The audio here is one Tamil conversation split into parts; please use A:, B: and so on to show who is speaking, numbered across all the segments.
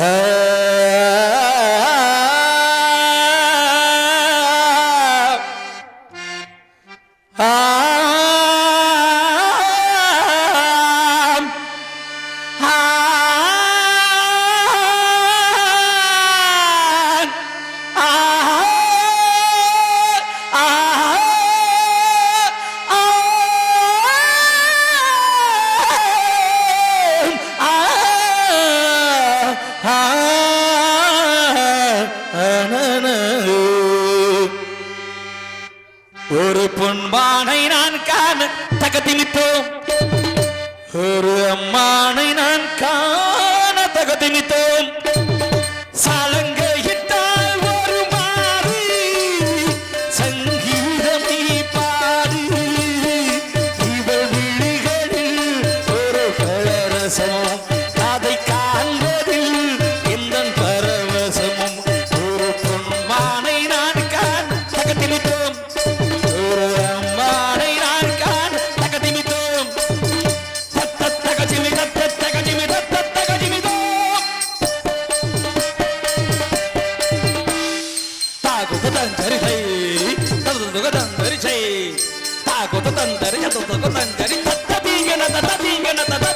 A: Ah ஒரு பொன்பானை நான் காண தகத்தினித்தோம் ஒரு அம்மானை நான் காண தகத்தினித்தோம் Someone తందుగ తందరి చేయి తాగుత తందరి చదువుకు తందరి తత్త తీగన తత్త తీగన తత్త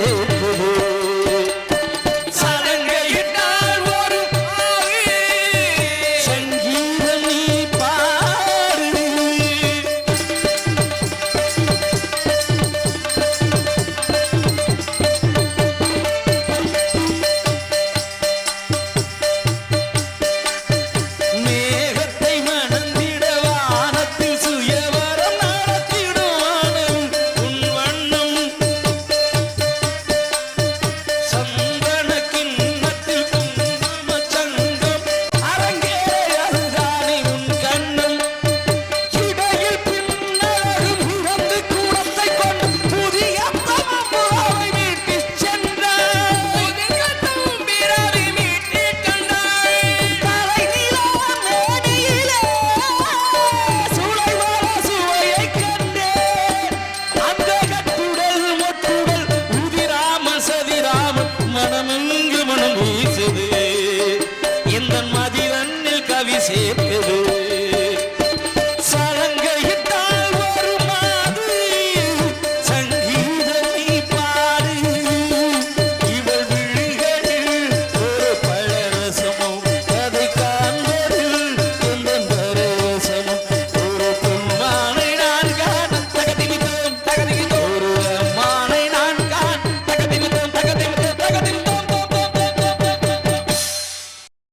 A: আছে sempre